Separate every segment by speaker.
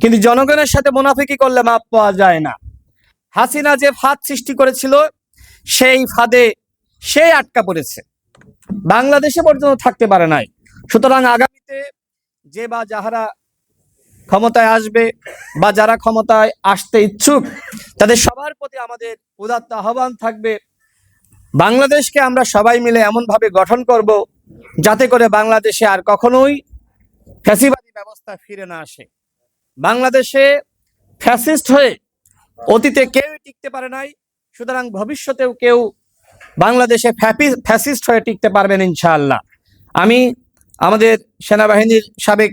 Speaker 1: কিন্তু জনগণের সাথে মুনাফিকি করলে মাপ পাওয়া যায় না। হাসিনা যে ফাঁদ সৃষ্টি করেছিল, সেই ফাঁদে সে আটকা পড়েছে। বাংলাদেশে পর্যন্ত থাকতে পারে নাই। সুতরাং আগামীতে যে বা যাহারা ক্ষমতায় আসবে বা যারা ক্ষমতায় আসতে ইচ্ছুক, তাদের সবার প্রতি আমাদের উদাত্ত আহ্বান থাকবে। বাংলাদেশকে আমরা সবাই মিলে এমনভাবে গঠন করব যাতে করে বাংলাদেশে আর কখনোই ফ্যাসিবাদী ব্যবস্থা ফিরে না আসে। বাংলাদেশে ফ্যাসিস্ট হয়ে অতীতে কেউই টিকতে পারে নাই, সুতরাং ভবিষ্যতেও কেউ বাংলাদেশে ফ্যাসিস্ট হয়ে টিকতে পারবেন ইনশাআল্লাহ। আমি আমাদের সেনাবাহিনীর সাবেক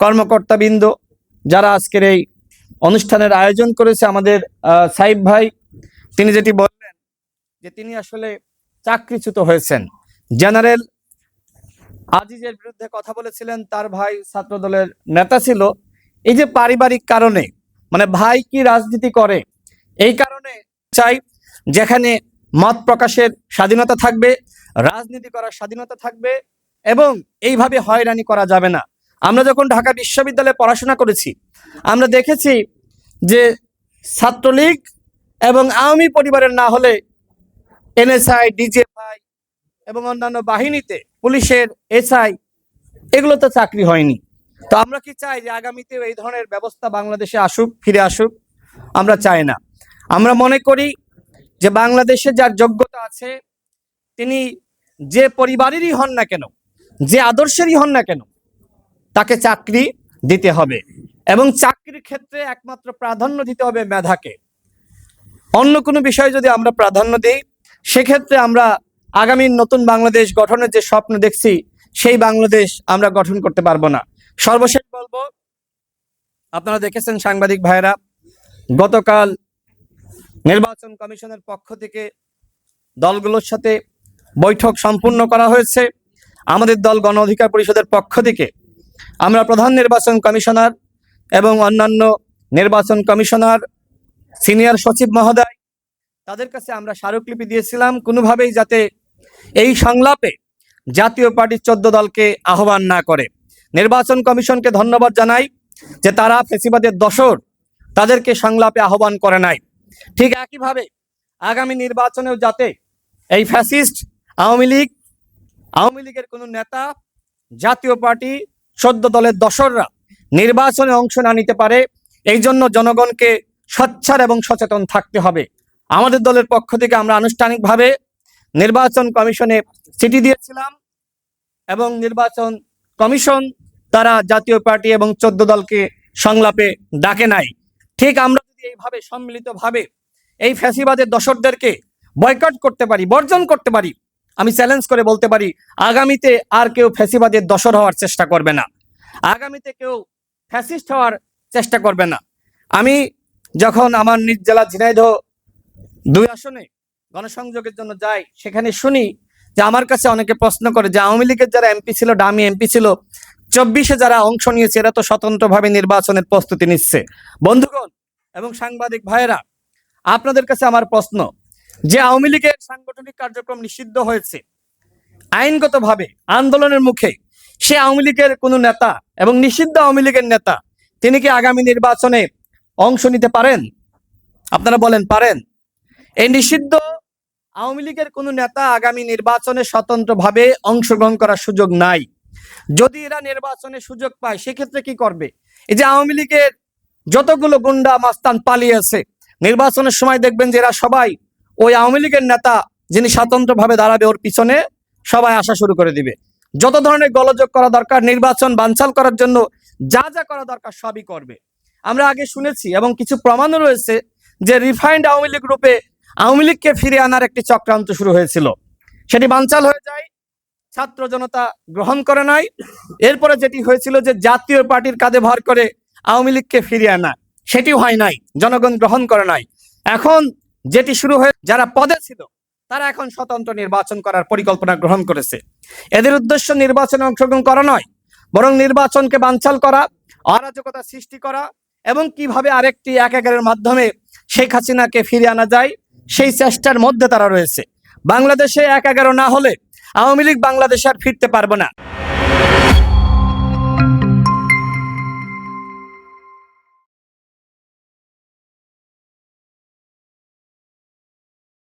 Speaker 1: কর্মকর্তাবৃন্দ, যারা আজকের এই অনুষ্ঠানের আয়োজন করেছে, আমাদের সাইব ভাই, তিনি যেটি বললেন যে তিনি আসলে চাকরিচ্যুত হয়েছেন। জেনারেল আজিজের বিরুদ্ধে কথা বলেছিলেন, তার ভাই ছাত্রদলের নেতা ছিল। এই যে পারিবারিক কারণে মানে ভাই কি রাজনীতি করে, এই কারণে চাই যেখানে মত প্রকাশের স্বাধীনতা থাকবে, রাজনীতি করার স্বাধীনতা থাকবে এবং এইভাবে হয়রানি করা যাবে না। আমরা যখন ঢাকা বিশ্ববিদ্যালয়ে পড়াশোনা করেছি, আমরা দেখেছি যে ছাত্রলীগ এবং আওয়ামী পরিবারের না হলে এনএসআই ডিজিএফআই এবং অন্যান্য বাহিনীতে পুলিশের, এসআই, এগুলোতে চাকরি হয়নি। তো আমরা কি চাই যে আগামীতে এই ধরনের ব্যবস্থা বাংলাদেশে আসুক, ফিরে আসুক? আমরা চাই না। আমরা মনে করি যে বাংলাদেশে যার যোগ্যতা আছে, তিনি যে পরিবারেরই হন না কেন, যে আদর্শেরই হন না কেন, তাকে চাকরি দিতে হবে এবং চাকরির ক্ষেত্রে একমাত্র প্রাধান্য দিতে হবে মেধাকে। অন্য কোনো বিষয়ে যদি আমরা প্রাধান্য দিই, সেক্ষেত্রে আমরা আগামী নতুন বাংলাদেশ গঠনের যে স্বপ্ন দেখছি, সেই বাংলাদেশ আমরা গঠন করতে পারব না। সর্বশেষ বলব, আপনারা দেখেছেন সাংবাদিক ভাইরা গতকাল নির্বাচন কমিশনের পক্ষ থেকে দলগুলোর সাথে বৈঠক সম্পূর্ণ করা হয়েছে। আমাদের দল গণ অধিকার পরিষদের পক্ষ থেকে আমরা প্রধান নির্বাচন কমিশনার এবং অন্যান্য নির্বাচন কমিশনার, সিনিয়র সচিব মহোদয়, তাদের কাছে আমরা স্মারকলিপি দিয়েছিলাম। কোনোভাবেই যাতে এই সংলাপে জাতীয় পার্টির চোদ্দ দলকে আহ্বান না করে। নির্বাচন কমিশনকে ধন্যবাদ জানাই যে তারা ফেসিবাদের দশর তাদেরকে সংলাপে আহ্বান করে নাই। ঠিক একইভাবে আগামী নির্বাচনেও যাতে এই ফ্যাসিস্ট আওয়ামী লীগ, আওয়ামী লীগের কোনো নেতা, জাতীয় পার্টি, সদ্য দলের দশররা নির্বাচনে অংশ না নিতে পারে, এই জন্য জনগণকে সচ্ছার এবং সচেতন থাকতে হবে। আমাদের দলের পক্ষ থেকে আমরা আনুষ্ঠানিকভাবে নির্বাচন কমিশনে চিঠি দিয়েছিলাম এবং নির্বাচন কমিশন তারা জাতীয় পার্টি এবং চোদ্দ দলকে সংলাপে ডাকে নাই। ঠিক আমরা যদি এইভাবে সম্মিলিতভাবে এই ফ্যাসিবাদের দশকদেরকে বয়কট করতে পারি, বর্জন করতে পারি, আমি চ্যালেঞ্জ করে বলতে পারি, আগামীতে আর কেউ ফ্যাসিবাদের দশর হওয়ার চেষ্টা করবে না। আগামীতে কেউ ফ্যাসিস্ট হওয়ার চেষ্টা করবে না। আমি যখন আমার নিজ জেলা ঝিনাইদহ দুই আসনে গণসংযোগের জন্য যাই, সেখানে শুনি যে আমার কাছে অনেকে প্রশ্ন করে যে আওয়ামী লীগের যারা এমপি ছিল, ডামি এমপি ছিল, চব্বিশে যারা অংশ নিয়েছে, এরা তো স্বতন্ত্রভাবে নির্বাচনের প্রস্তুতি নিচ্ছে। বন্ধুগণ এবং সাংবাদিক ভাইয়েরা, আপনাদের কাছে আমার প্রশ্ন, যে আওয়ামী লীগের সাংগঠনিক কার্যক্রম নিষিদ্ধ হয়েছে, আইনগতভাবে আন্দোলনের মুখে সে আওয়ামী লীগের কোনো নেতা এবং নিষিদ্ধ আওয়ামী লীগের নেতা, তিনি কি আগামী নির্বাচনে অংশ নিতে পারেন? আপনারা বলেন পারেন। এই নিষিদ্ধ আওয়ামী লীগের কোনো নেতা আগামী নির্বাচনে স্বতন্ত্রভাবে অংশগ্রহণ করার সুযোগ নাই। যদি এরা নির্বাচনে সুযোগ পায়, সেক্ষেত্রে কি করবে? এই যে আওয়ামী লীগের যতগুলো গুন্ডা মাস্তান পালিয়েছে, নির্বাচনের সময় দেখবেন যে এরা সবাই ওই আওয়ামী লীগের নেতা যিনি স্বতন্ত্রভাবে দাঁড়াবে ওর পিছনে, সবাই আসা শুরু করে দিবে। যত ধরনের গলযোগ করা দরকার, নির্বাচন বানচাল করার জন্য যা যা করা দরকার সবই করবে। আমরা আগে শুনেছি এবং কিছু প্রমাণও রয়েছে যে রিফাইন্ড আওয়ামী লীগ রূপে আওয়ামী লীগকে ফিরে আনার একটি চক্রান্ত শুরু হয়েছিল। সেটি বানচাল হয়ে যায়, ছাত্র জনতা গ্রহণ করে নাই। এরপরে যেটি হয়েছিল যে জাতীয় পার্টির কাঁধে ভর করে আওয়ামী লীগকে ফিরিয়ে আনা, সেটিও হয় নাই, জনগণ গ্রহণ করে নাই। এখন যেটি শুরু হয়ে, যারা পদে ছিল, তারা এখন স্বতন্ত্র নির্বাচন করার পরিকল্পনা গ্রহণ করেছে। এদের উদ্দেশ্য নির্বাচনে অংশগ্রহণ করা নয়, বরং নির্বাচনকে বানচাল করা, অরাজকতা সৃষ্টি করা, এবং কীভাবে আরেকটি এক একের মাধ্যমে শেখ হাসিনাকে ফিরে আনা যায় সেই চেষ্টার মধ্যে তারা রয়েছে। বাংলাদেশে এক এগারো না হলে আওয়ামী লীগ বাংলাদেশে আর ফিরতে পারবে না।